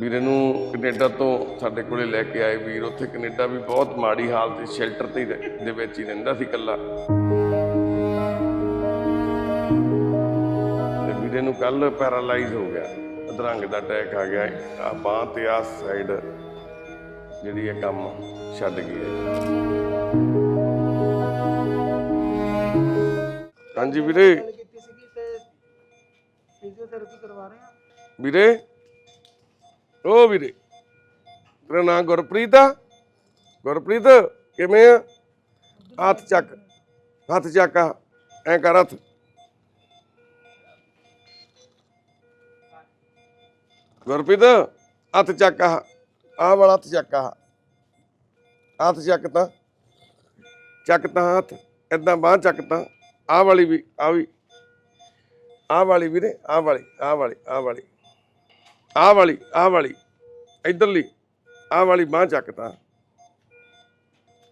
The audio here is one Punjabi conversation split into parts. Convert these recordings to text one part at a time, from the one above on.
ਵੀਰੇ ਨੂੰ ਕੈਨੇਡਾ ਤੋਂ ਸਾਡੇ ਕੋਲੇ ਲੈ ਕੇ ਆਏ ਵੀਰ। ਉੱਥੇ ਕੈਨੇਡਾ ਵੀ ਬਹੁਤ ਮਾੜੀ ਹਾਲਤ ਸੀ ਸ਼ੈਲਟਰ ਤੇ ਦੇ ਵਿੱਚ ਹੀ ਰਹਿੰਦਾ ਸੀ ਇਕੱਲਾ। ਤੇ ਵੀਰੇ ਨੂੰ ਕੱਲ ਪੈਰਾਲਾਈਜ਼ ਹੋ ਗਿਆ। ਅਧਰੰਗ ਦਾ ਅਟੈਕ ਆ ਗਿਆ। ਆ ਬਾਹ ਤੇ ਆ ਸਾਈਡ ਜਿਹੜੀ ਇਹ ਕੰਮ ਛੱਡ ਗਈ ਹੈ। ਹਾਂਜੀ ਵੀਰੇ। ਫਿਜ਼ੀਓਥੈਰੇਪੀ ਕਰਵਾ ਰਹੇ ਆ। ਵੀਰੇ। ਓ ਵੀਰੇ, ਤੇਰਾ ਨਾਮ ਗੁਰਪ੍ਰੀਤ ਆ? ਗੁਰਪ੍ਰੀਤ, ਕਿਵੇਂ ਆ? ਹੱਥ ਚੱਕ ਹੱਥ ਚੱਕ ਆ, ਐ ਕਰ ਹੱਥ। ਗੁਰਪ੍ਰੀਤ, ਹੱਥ ਚੱਕ ਆ, ਆਹ ਵਾਲਾ ਹੱਥ ਚੱਕ ਆ। ਹੱਥ ਚੱਕ ਤਾਂ ਚੱਕ ਤਾਂ ਹੱਥ, ਏਦਾਂ ਬਾਹ ਚੱਕ ਤਾਂ, ਆਹ ਵਾਲੀ ਵੀ ਆ ਵੀ। ਆਹ ਵਾਲੀ ਵੀਰੇ, ਆਹ ਵਾਲੀ ਆਹ ਵਾਲੀ ਆਹ ਵਾਲੀ। ਆ ਵਾਲੀ, ਆਹ ਵਾਲੀ। ਇਧਰਲੀ, ਆਹ ਵਾਲੀ ਬਾਹ ਚੱਕਤਾ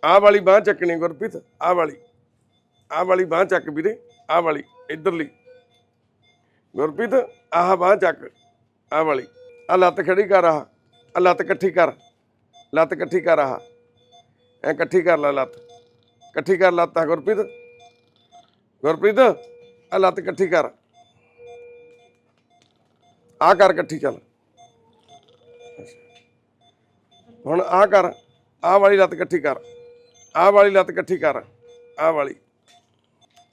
ਆਹ ਵਾਲੀ ਬਾਹ ਚੱਕਣੀ ਗੁਰਪ੍ਰੀਤ, ਆਹ ਵਾਲੀ। ਆਹ ਵਾਲੀ ਬਾਹ ਚੱਕ ਵੀਰੇ, ਆਹ ਵਾਲੀ, ਇਧਰਲੀ। ਗੁਰਪ੍ਰੀਤ, ਆਹ ਬਾਹ ਚੱਕ, ਆਹ ਵਾਲੀ। ਆ ਲੱਤ ਖੜੀ ਕਰ ਆਹ ਆ ਲੱਤ ਇਕੱਠੀ ਕਰ। ਲੱਤ ਇਕੱਠੀ ਕਰ ਆਹ। ਐ ਇਕੱਠੀ ਕਰ ਲੈ ਲੱਤ। ਇਕੱਠੀ ਕਰ ਲੱਤ ਆ ਗੁਰਪ੍ਰੀਤ। ਗੁਰਪ੍ਰੀਤ ਆ ਲੱਤ ਇਕੱਠੀ ਕਰ। ਆ ਕਰ ਇਕੱਠੀ ਚੱਲ। ਹੁਣ ਆ ਕਰ ਆ ਵਾਲੀ ਲੱਤ ਇਕੱਠੀ ਕਰ ਆ ਵਾਲੀ ਲੱਤ ਇਕੱਠੀ ਕਰ ਆ ਵਾਲੀ।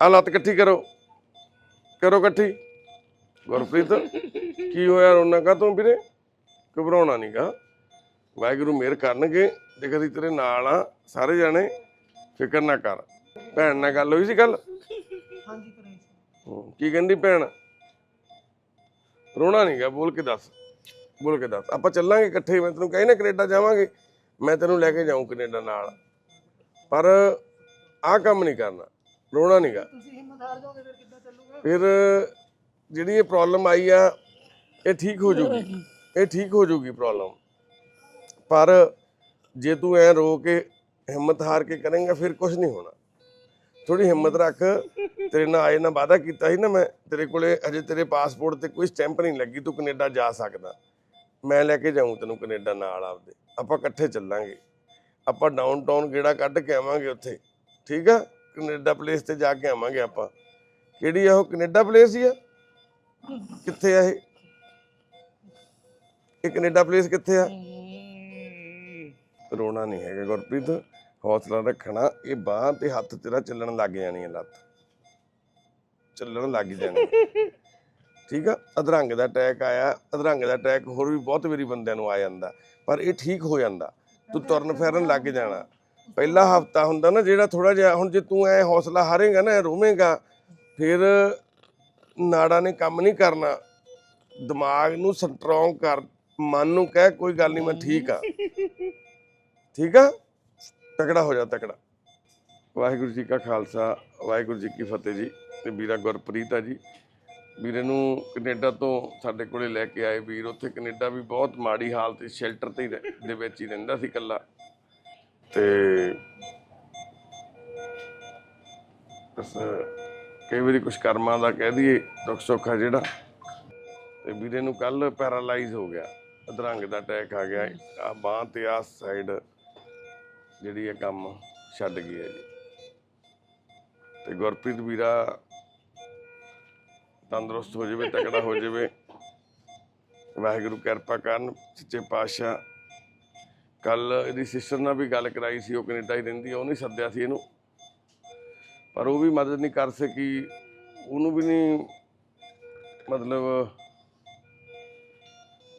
ਆ ਲੱਤ ਇਕੱਠੀ ਕਰੋ ਕਰੋ ਇਕੱਠੀ। ਗੁਰਪ੍ਰੀਤ ਕੀ ਹੋਇਆ ਰੋਣਾ ਕਾ ਤੂੰ ਵੀਰੇ? ਘਬਰਾਉਣਾ ਨਹੀਂਗਾ ਵਾਹਿਗੁਰੂ ਮਿਹਰ ਕਰਨਗੇ ਦੇਖ ਅਸੀਂ ਤੇਰੇ ਨਾਲ ਆ ਸਾਰੇ ਜਾਣੇ। ਫਿਕਰ ਨਾ ਕਰ। ਭੈਣ ਨਾਲ ਗੱਲ ਹੋਈ ਸੀ ਕੱਲ ਹਾਂਜੀ ਕਰਾਈ ਸੀ। ਕੀ ਕਹਿੰਦੀ ਭੈਣ? ਰੋਣਾ ਨਹੀਂਗਾ ਬੋਲ ਕੇ ਦੱਸ। ਬੋਲ ਕੇ ਦੱਸ। ਆਪਾਂ ਚੱਲਾਂਗੇ ਇਕੱਠੇ ਮੈਂ ਤੈਨੂੰ ਕਹੀ ਨਾ ਕੈਨੇਡਾ ਜਾਵਾਂਗੇ। ਮੈਂ ਤੈਨੂੰ ਲੈ ਕੇ ਜਾਊਂ ਕੈਨੇਡਾ ਨਾਲ। ਪਰ ਆਹ ਕੰਮ ਨਹੀਂ ਕਰਨਾ ਰੋਣਾ ਨਹੀਂਗਾ ਤੁਸੀਂ ਹਿੰਮਤ ਹਾਰ ਜਾਓਗੇ ਫਿਰ ਕਿੱਦਾਂ ਚੱਲੂਗਾ? ਫਿਰ ਜਿਹੜੀ ਇਹ ਪ੍ਰੋਬਲਮ ਆਈ ਆ ਇਹ ਠੀਕ ਹੋ ਜਾਊਗੀ ਇਹ ਠੀਕ ਹੋ ਜਾਊਗੀ ਪ੍ਰੋਬਲਮ ਪਰ ਜੇ ਤੂੰ ਐ ਰੋ ਕੇ ਹਿੰਮਤ ਹਾਰ ਕੇ ਕਰੇਂਗਾ ਫਿਰ ਕੁਝ ਨਹੀਂ ਹੋਣਾ। ਥੋੜੀ ਹਿੰਮਤ ਰੱਖ। ਤੇਰੇ ਨਾਲ ਆਏ ਨਾਲ ਵਾਅਦਾ ਕੀਤਾ ਸੀ ਨਾ ਮੈਂ ਤੇਰੇ ਕੋਲੇ ਅਜੇ ਤੇਰੇ ਪਾਸਪੋਰਟ ਤੇ ਕੋਈ ਸਟੈਂਪ ਨਹੀਂ ਲੱਗੀ ਤੂੰ ਕੈਨੇਡਾ ਜਾ ਸਕਦਾ। ਮੈਂ ਲੈ ਕੇ ਜਾਊਂ ਤੈਨੂੰ ਕੈਨੇਡਾ ਨਾਲ ਆਪਦੇ। ਆਪਾਂ ਇਕੱਠੇ ਚੱਲਾਂਗੇ। ਆਪਾਂ ਡਾਊਨਟਾਊਨ ਗੇੜਾ ਕੱਢ ਕੇ ਆਵਾਂਗੇ ਉੱਥੇ। ਠੀਕ ਆ? ਕੈਨੇਡਾ ਪਲੇਸ ਤੇ ਜਾ ਕੇ ਆਵਾਂਗੇ ਆਪਾਂ। ਕਿਹੜੀ ਆ ਉਹ? ਕੈਨੇਡਾ ਪਲੇਸ ਹੀ ਆ? ਕਿੱਥੇ ਆ ਇਹ? ਇਹ ਕੈਨੇਡਾ ਪਲੇਸ ਕਿੱਥੇ ਆ? ਰੋਣਾ ਨਹੀਂ ਹੈਗਾ ਗੁਰਪ੍ਰੀਤ। ਹੌਸਲਾ ਰੱਖਣਾ। ਇਹ ਬਾਹ ਤੇ ਹੱਥ ਤੇਰਾ ਚੱਲਣ ਲੱਗ ਜਾਣੀ ਹੈ ਲੱਤ। ਚੱਲਣ ਲੱਗ ਜਾਣੀ ਠੀਕ ਆ? ਅਧਰੰਗ ਦਾ ਅਟੈਕ ਆਇਆ, ਅਧਰੰਗ ਦਾ ਅਟੈਕ ਹੋਰ ਵੀ ਬਹੁਤ ਵਾਰੀ ਬੰਦਿਆਂ ਨੂੰ ਆ ਜਾਂਦਾ, ਪਰ ਇਹ ਠੀਕ ਹੋ ਜਾਂਦਾ। ਤੂੰ ਤੁਰਨ ਫਿਰਨ ਲੱਗ ਜਾਣਾ। ਪਹਿਲਾ ਹਫਤਾ ਹੁੰਦਾ ਨਾ, ਜਿਹੜਾ ਥੋੜਾ ਜਿਹਾ, ਹੁਣ ਜੇ ਤੂੰ ਐ ਹੌਸਲਾ ਹਾਰੇਗਾ ਨਾ, ਐਂ ਰੋਵੇਂਗਾ, ਫਿਰ ਨਾੜਾਂ ਨੇ ਕੰਮ ਨਹੀਂ ਕਰਨਾ। ਦਿਮਾਗ ਨੂੰ ਸਟਰੋਂਗ ਕਰ, ਮਨ ਨੂੰ ਕਹਿ, ਕੋਈ ਗੱਲ ਨਹੀਂ, ਮੈਂ ਠੀਕ ਆ। ਠੀਕ ਆ? ਤਕੜਾ ਹੋ ਜਾ, ਤਕੜਾ। ਵਾਹਿਗੁਰੂ ਜੀ ਕਾ ਖਾਲਸਾ, ਵਾਹਿਗੁਰੂ ਜੀ ਕੀ ਫਤਿਹ ਜੀ, ਤੇ ਵੀਰਾ ਗੁਰਪ੍ਰੀਤ ਆ ਜੀ। ਵੀਰੇ ਨੂੰ ਕੈਨੇਡਾ ਤੋਂ ਸਾਡੇ ਕੋਲੇ ਲੈ ਕੇ ਆਏ ਵੀਰ। ਉੱਥੇ ਕੈਨੇਡਾ ਵੀ ਬਹੁਤ ਮਾੜੀ ਹਾਲਤ ਸੀ, ਸ਼ੈਲਟਰ ਤੇ ਦੇ ਵਿੱਚ ਹੀ ਰਹਿੰਦਾ ਸੀ ਇਕੱਲਾ। ਤੇ ਬਸ ਕਈ ਵਾਰੀ ਕੁਝ ਕਰਮਾਂ ਦਾ ਕਹਿ ਦਈਏ, ਦੁੱਖ ਸੁੱਖ ਆ ਜਿਹੜਾ। ਤੇ ਵੀਰੇ ਨੂੰ ਕੱਲ ਪੈਰਾਲਾਈਜ਼ ਹੋ ਗਿਆ, ਅਧਰੰਗ ਦਾ ਅਟੈਕ ਆ ਗਿਆ। ਆ ਬਾਹ ਤੇ ਆ ਸਾਈਡ ਜਿਹੜੀ ਇਹ ਕੰਮ ਛੱਡ ਗਈ ਹੈ ਜੀ। ਤੇ ਗੁਰਪ੍ਰੀਤ ਵੀਰਾ ਤੰਦਰੁਸਤ ਹੋ ਜਾਵੇ, ਤਕੜਾ ਹੋ ਜਾਵੇ। ਵਾਹਿਗੁਰੂ ਕਿਰਪਾ ਕਰਨ, ਸੱਚੇ ਪਾਤਸ਼ਾਹ। ਕੱਲ ਇਹਦੀ ਸਿਸਟਰ ਨਾਲ ਵੀ ਗੱਲ ਕਰਾਈ ਸੀ, ਉਹ ਕੈਨੇਡਾ ਹੀ ਰਹਿੰਦੀ ਆ ਉਹ ਨਹੀਂ ਸੱਦਿਆ ਸੀ ਇਹਨੂੰ। ਪਰ ਉਹ ਵੀ ਮਦਦ ਨਹੀਂ ਕਰ ਸਕੀ, ਉਹਨੂੰ ਵੀ ਨਹੀਂ, ਮਤਲਬ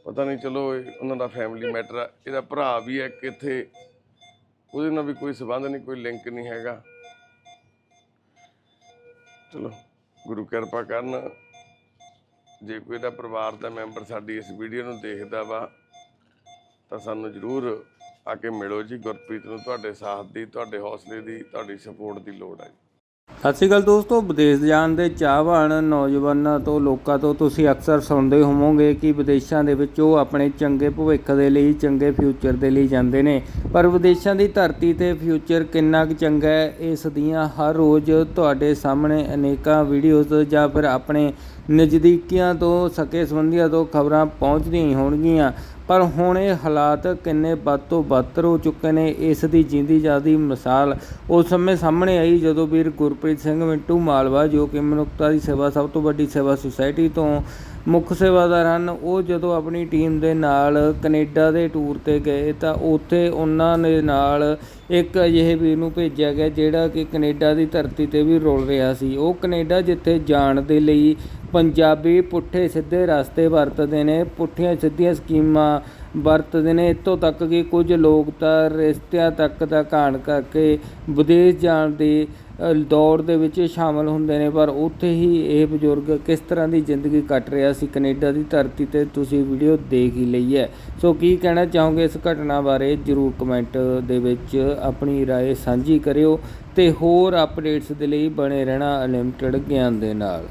ਪਤਾ ਨਹੀਂ, ਚਲੋ ਉਹਨਾਂ ਦਾ ਫੈਮਿਲੀ ਮੈਟਰ ਆ। ਇਹਦਾ ਭਰਾ ਵੀ ਹੈ ਕਿ ਇੱਥੇ, ਉਹਦੇ ਨਾਲ ਵੀ ਕੋਈ ਸਬੰਧ ਨਹੀਂ, ਕੋਈ ਲਿੰਕ ਨਹੀਂ ਹੈਗਾ। ਚਲੋ, ਗੁਰੂ ਕਿਰਪਾ ਕਰਨ। ਜੇ ਕੋਈ ਦਾ ਪਰਿਵਾਰ ਦਾ ਮੈਂਬਰ ਸਾਡੀ ਇਸ ਵੀਡੀਓ ਨੂੰ ਦੇਖਦਾ ਵਾ, ਤਾਂ ਸਾਨੂੰ ਜਰੂਰ ਆ ਕੇ ਮਿਲੋ ਜੀ। ਗੁਰਪ੍ਰੀਤ ਨੂੰ ਤੁਹਾਡੇ ਸਾਥ ਦੀ, ਤੁਹਾਡੇ ਹੌਸਲੇ ਦੀ, ਤੁਹਾਡੀ ਸਪੋਰਟ ਦੀ ਲੋੜ ਹੈ ਸਤਿ ਸ਼੍ਰੀ ਅਕਾਲ ਦੋਸਤੋ, ਵਿਦੇਸ਼ ਜਾਣ ਦੇ ਚਾਹਵਾਨ ਨੌਜਵਾਨਾਂ ਤੋਂ, ਲੋਕਾਂ ਤੋਂ ਤੁਸੀਂ ਅਕਸਰ ਸੁਣਦੇ ਹੋਵੋਗੇ ਕਿ ਵਿਦੇਸ਼ਾਂ ਦੇ ਵਿੱਚ ਉਹ ਆਪਣੇ ਚੰਗੇ ਭਵਿੱਖ ਦੇ ਲਈ, ਚੰਗੇ ਫਿਊਚਰ ਦੇ ਲਈ ਜਾਂਦੇ ਨੇ। ਪਰ ਵਿਦੇਸ਼ਾਂ ਦੀ ਧਰਤੀ ਤੇ ਫਿਊਚਰ ਕਿੰਨਾ ਕੁ ਚੰਗਾ ਹੈ, ਇਸ ਦੀਆਂ ਹਰ ਰੋਜ਼ ਤੁਹਾਡੇ ਸਾਹਮਣੇ ਅਨੇਕਾਂ ਵੀਡੀਓਜ਼ ਜਾਂ ਫਿਰ ਆਪਣੇ ਨਜ਼ਦੀਕੀਆਂ ਤੋਂ ਸਕੇ ਸੰਬੰਧੀਆਂ ਤੋਂ ਖਬਰਾਂ ਪਹੁੰਚਦੀਆਂ ਹੀ ਹੋਣਗੀਆਂ। ਪਰ ਹੁਣ ਇਹ ਹਾਲਾਤ ਕਿੰਨੇ ਵੱਧ ਤੋਂ ਬੱਤਰ ਹੋ ਚੁੱਕੇ ਨੇ, ਇਸ ਦੀ ਜਿੰਦੀ ਜਾਦੀ ਮਿਸਾਲ ਉਸ ਸਮੇਂ ਸਾਹਮਣੇ ਆਈ ਜਦੋਂ ਵੀਰ ਗੁਰਪ੍ਰੀਤ ਸਿੰਘ ਮਿੰਟੂ ਮਾਲਵਾ ਜੋ ਕਿ ਮਨੁੱਖਤਾ ਦੀ ਸੇਵਾ ਸਭ ਤੋਂ ਵੱਡੀ ਸੇਵਾ ਸੁਸਾਇਟੀ ਤੋਂ ਮੁੱਖ ਸੇਵਾਦਾਰ ਹਨ। ਉਹ ਜਦੋਂ ਆਪਣੀ ਟੀਮ ਦੇ ਨਾਲ ਕਨੇਡਾ ਦੇ ਟੂਰ ਤੇ ਗਏ ਤਾਂ ਉੱਥੇ ਉਹਨਾਂ ਦੇ ਨਾਲ ਇੱਕ ਅਜਿਹੇ ਵੀਰ ਨੂੰ ਭੇਜਿਆ ਗਿਆ ਜਿਹੜਾ ਕਿ ਕਨੇਡਾ ਦੀ ਧਰਤੀ ਤੇ ਵੀ ਰੁਲ ਰਿਹਾ ਸੀ। ਉਹ ਕਨੇਡਾ ਜਿੱਥੇ ਜਾਣ ਦੇ ਲਈ ਪੰਜਾਬੀ ਪੁੱਠੇ ਸਿੱਧੇ ਰਸਤੇ ਵਰਤਦੇ ਨੇ। ਪੁੱਠੀਆਂ ਸਿੱਧੀਆਂ ਸਕੀਮਾਂ ਵਰਤਦੇ ਨੇ। ਇੱਥੋਂ ਤੱਕ ਕਿ ਕੁਝ ਲੋਕ ਤਾਂ ਰਿਸ਼ਤਿਆਂ ਤੱਕ ਦਾ ਘਾਣ ਕਰਕੇ ਵਿਦੇਸ਼ ਜਾਣ ਦੀ ਦੌੜ ਦੇ ਵਿੱਚ ਸ਼ਾਮਲ ਹੁੰਦੇ ਨੇ ਪਰ ਉੱਥੇ ਹੀ ਇਹ ਬਜ਼ੁਰਗ ਕਿਸ ਤਰ੍ਹਾਂ ਦੀ ਜ਼ਿੰਦਗੀ ਕੱਟ ਰਿਹਾ ਸੀ ਕੈਨੇਡਾ ਦੀ ਧਰਤੀ ਤੇ ਤੁਸੀਂ ਵੀਡੀਓ ਦੇਖ ਹੀ ਲਈ ਹੈ ਸੋ ਕੀ ਕਹਿਣਾ ਚਾਹੋਗੇ ਇਸ ਘਟਨਾ ਬਾਰੇ ਜਰੂਰ ਕਮੈਂਟ ਦੇ ਵਿੱਚ ਆਪਣੀ رائے ਸਾਂਝੀ ਕਰਿਓ ਤੇ ਹੋਰ ਅਪਡੇਟਸ ਦੇ ਲਈ ਬਣੇ ਰਹਿਣਾ ਅਨਲਿਮਟਿਡ ਗਿਆਨ ਦੇ ਨਾਲ